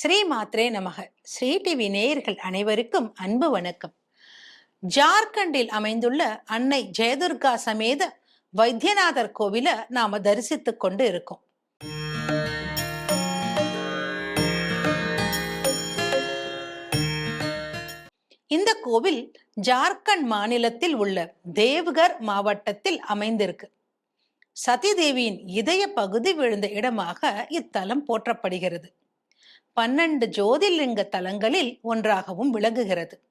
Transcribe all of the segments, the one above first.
ஸ்ரீ மாத்ரே நமக. ஸ்ரீ டிவி நேயர்கள் அனைவருக்கும் அன்பு வணக்கம். ஜார்க்கண்டில் அமைந்துள்ள அன்னை ஜெயதுர்கா சமேத வைத்தியநாதர் கோவில நாம தரிசித்து கொண்டு இருக்கோம். இந்த கோவில் ஜார்க்கண்ட் மாநிலத்தில் உள்ள தேவ்கர் மாவட்டத்தில் அமைந்திருக்கு. சதிதேவியின் இதய பகுதி விழுந்த இடமாக இத்தலம் போற்றப்படுகிறது. பன்னெண்டு ஜோதிர்லிங்க தலங்களில் ஒன்றாகவும் விளங்குகிறது.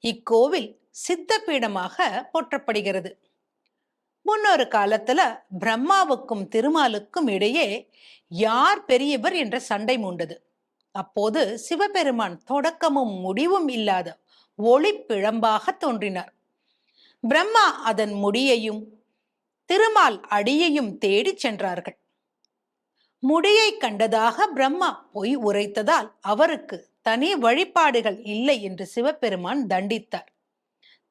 இக்கோவில் சித்த பீடமாக போற்றப்படுகிறது. முன்னொரு காலத்துல பிரம்மாவுக்கும் திருமாலுக்கும் இடையே யார் பெரியவர் என்ற சண்டை மூண்டது. அப்போது சிவபெருமான் தொடக்கமும் முடிவும் இல்லாத ஒளி பிழம்பாக தோன்றினார். பிரம்மா அதன் முடியையும் திருமால் அடியையும் தேடிச் சென்றார்கள். முடியை கண்டதாக பிரம்மா பொய் உரைத்ததால் அவருக்கு தனி வழிபாடுகள் இல்லை என்று சிவபெருமான் தண்டித்தார்.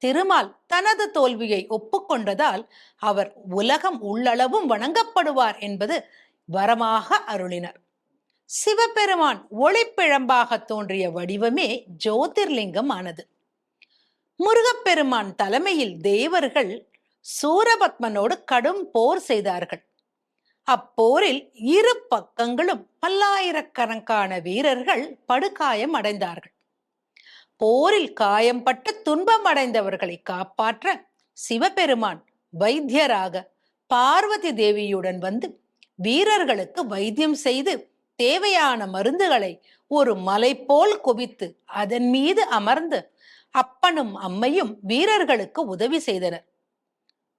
திருமால் தனது தோல்வியை ஒப்புக்கொண்டதால் அவர் உலகம் உள்ளளவும் வணங்கப்படுவார் என்பது வரமாக அருளினர். சிவபெருமான் ஒளிப்பிழம்பாக தோன்றிய வடிவமே ஜோதிர்லிங்கம் ஆனது முருகப்பெருமான் தலைமையில் தேவர்கள் சூரபத்மனோடு கடும் போர் செய்தார்கள். அப்போரில் இரு பக்கங்களும் பல்லாயிரக்கணக்கான வீரர்கள் படுகாயம் அடைந்தார்கள். போரில் காயம்பட்டு துன்பம் அடைந்தவர்களை காப்பாற்ற சிவபெருமான் வைத்தியராக பார்வதி தேவியுடன் வந்து வீரர்களுக்கு வைத்தியம் செய்து தேவையான மருந்துகளை ஒரு மலை போல் குவித்து அதன் மீது அமர்ந்து அப்பனும் அம்மையும் வீரர்களுக்கு உதவி செய்தனர்.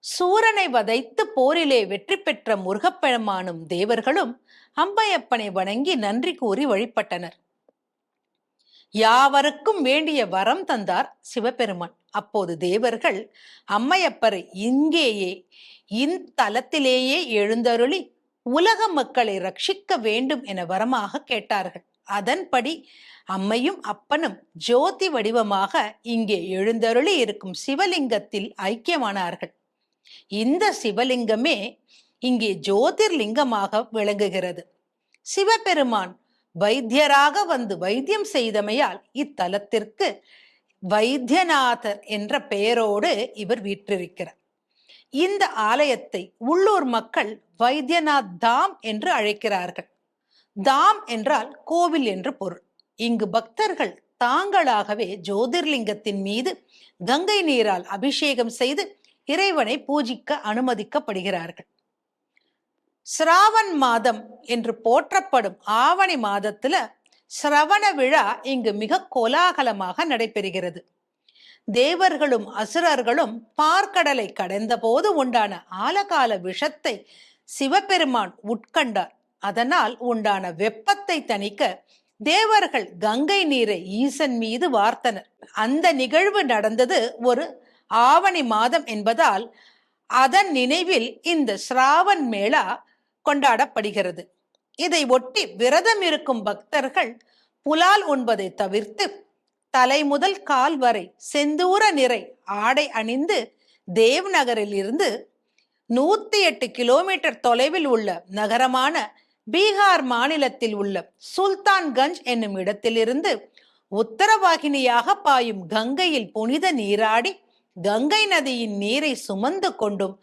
சூரனை வதைத்து போரிலே வெற்றி பெற்ற முருகப்பெருமானும் தேவர்களும் அம்பையப்பனை வணங்கி நன்றி கூறி வழிபட்டனர். யாவருக்கும் வேண்டிய வரம் தந்தார் சிவபெருமான். அப்போது தேவர்கள் அம்மையப்பரை இங்கேயே இத்தலத்திலேயே எழுந்தருளி உலக மக்களை ரட்சிக்க வேண்டும் என வரமாக கேட்டார்கள். அதன்படி அம்மையும் அப்பனும் ஜோதி வடிவமாக இங்கே எழுந்தருளி இருக்கும் சிவலிங்கத்தில் ஐக்கியமானார்கள். இந்த சிவலிங்கமே இங்கே ஜோதிர்லிங்கமாக விளங்குகிறது. சிவபெருமான் வைத்தியராக வந்து வைத்தியம் செய்தமையால் இத்தலத்திற்கு வைத்தியநாதர் என்ற பெயரோடு இவர் வீற்றிருக்கிறார். இந்த ஆலயத்தை உள்ளூர் மக்கள் வைத்தியநாத் தாம் என்று அழைக்கிறார்கள். தாம் என்றால் கோவில் என்று பொருள். இங்கு பக்தர்கள் தாங்களாகவே ஜோதிர்லிங்கத்தின் மீது கங்கை நீரால் அபிஷேகம் செய்து இறைவனை பூஜிக்க அனுமதிக்கப்படுகிறார்கள். சிராவன் மாதம் என்று போற்றப்படும் ஆவணி மாதத்துல சிரவண விழா இங்கு மிக கோலாகலமாக நடைபெறுகிறது. தேவர்களும் அசுரர்களும் பார்க்கடலை கடந்தபோது உண்டான ஆலகால விஷத்தை சிவபெருமான் உட்கண்டார். அதனால் உண்டான வெப்பத்தை தணிக்க தேவர்கள் கங்கை நீரை ஈசன் மீது வார்த்தனர். அந்த நிகழ்வு நடந்தது ஒரு ஆவணி மாதம் என்பதால் அதன் நினைவில் இந்த ஸ்ராவன் மேளா கொண்டாடப்படுகிறது. இதை ஒட்டி விரதம் இருக்கும் பக்தர்கள் புலால் உண்பதை தவிர்த்து தலை முதல் கால் வரை செந்தூர நிறை ஆடை அணிந்து தேவ் நகரில் இருந்து நூத்தி எட்டு கிலோமீட்டர் தொலைவில் உள்ள நகரமான பீகார் மாநிலத்தில் உள்ள சுல்தான்கஞ்ச் என்னும் இடத்திலிருந்து உத்தரவாகினியாக பாயும் கங்கையில் புனித நீராடி கங்கை நதியின் நீரை சுமந்து கொண்டும்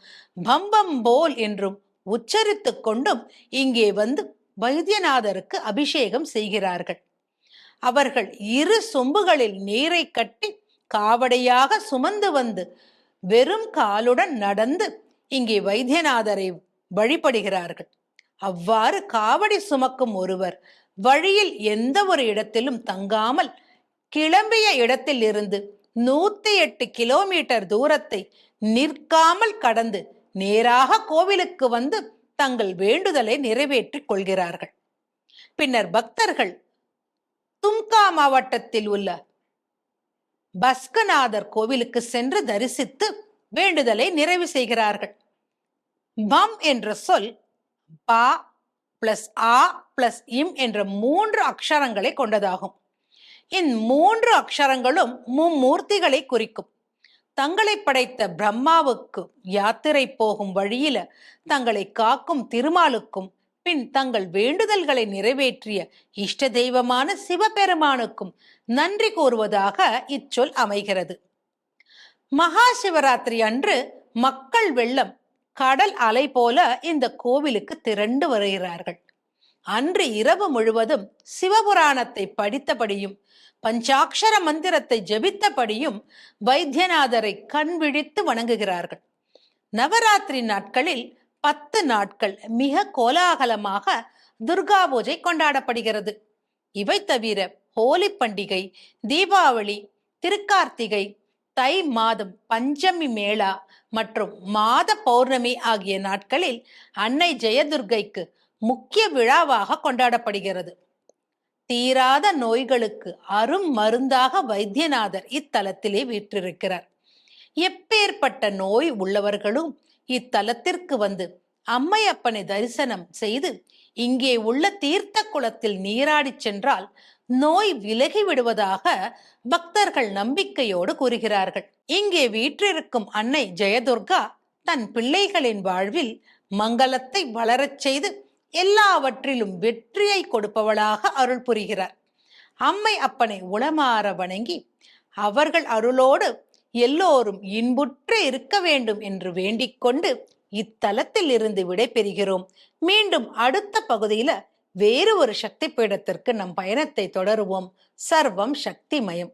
பம்பம் போல் என்றும் உச்சரித்து கொண்டும் இங்கே வந்து வைத்தியநாதருக்கு அபிஷேகம் செய்கிறார்கள். அவர்கள் இரு சொம்புகளில் நீரை கட்டி காவடையாக சுமந்து வந்து வெறும் காலுடன் நடந்து இங்கே வைத்தியநாதரை வழிபடுகிறார்கள். அவ்வாறு காவடி சுமக்கும் ஒருவர் வழியில் எந்த ஒரு இடத்திலும் தங்காமல் கிளம்பிய இடத்தில் இருந்து நூத்தி எட்டு கிலோமீட்டர் தூரத்தை நிற்காமல் கடந்து நேராக கோவிலுக்கு வந்து தங்கள் வேண்டுதலை நிறைவேற்றிக் கொள்கிறார்கள். பின்னர் பக்தர்கள் தும்கா மாவட்டத்தில் உள்ள பஸ்கநாதர் கோவிலுக்கு சென்று தரிசித்து வேண்டுதலை நிறைவு செய்கிறார்கள். பம் என்ற சொல் பா பிளஸ் ஆ பிளஸ் இம் என்ற மூன்று அக்ஷரங்களை கொண்டதாகும். இம்மூன்று அக்ஷரங்களும் மும்மூர்த்திகளை குறிக்கும். தங்களை படைத்த பிரம்மாவுக்கு யாத்திரை போகும் வழியில தங்களை காக்கும் திருமாலுக்கும் பின் தங்கள் வேண்டுதல்களை நிறைவேற்றிய இஷ்ட தெய்வமான சிவபெருமானுக்கும் நன்றி கூறுவதாக இச்சொல் அமைகிறது. மகா சிவராத்திரி அன்று மக்கள் வெள்ளம் கடல் அலை போல இந்த கோவிலுக்கு திரண்டு வருகிறார்கள். அன்று இரவு முழுவதும் சிவபுராணத்தை படித்தபடியும் பஞ்சாட்சர மந்திரத்தை ஜெபித்தபடியும் வைத்தியநாதரை கண் விழித்து வணங்குகிறார்கள். நவராத்திரி நாட்களில் பத்து நாட்கள் மிக கோலாகலமாக துர்கா பூஜை கொண்டாடப்படுகிறது. இவை தவிர ஹோலி பண்டிகை தீபாவளி திருக்கார்த்திகை தை மாதம் பஞ்சமி மேளா மற்றும் மாத பௌர்ணமி ஆகிய நாட்களில் அன்னை ஜெயதுர்கைக்கு முக்கிய விழாவாக கொண்டாடப்படுகிறது. தீராத நோய்களுக்கு அரும் மருந்தாக வைத்தியநாதர் இத்தலத்திலே வீற்றிருக்கிறார். எப்பேற்பட்ட நோய் உள்ளவர்களும் இத்தலத்திற்கு வந்து அம்மையப்பனை தரிசனம் செய்து இங்கே உள்ள தீர்த்த குளத்தில் நீராடிச் சென்றால் நோய் விலகி விடுவதாக பக்தர்கள் நம்பிக்கையோடு கூறுகிறார்கள். இங்கே வீற்றிருக்கும் அன்னை ஜெயதுர்கா தன் பிள்ளைகளின் வாழ்வில் மங்களத்தை வளரச் செய்து எல்லாவற்றிலும் வெற்றியை கொடுப்பவளாக அருள் புரிகிறார். அம்மை அப்பனை உளமாற வணங்கி அவர்கள் அருளோடு எல்லோரும் இன்புற்று இருக்க வேண்டும் என்று வேண்டிக்கொண்டு இத்தலத்தில் இருந்து விடைபெறுகிறோம் மீண்டும் அடுத்த பகுதியில வேறு ஒரு சக்தி பீடத்திற்கு நம் பயணத்தை தொடருவோம். சர்வம் சக்திமயம்.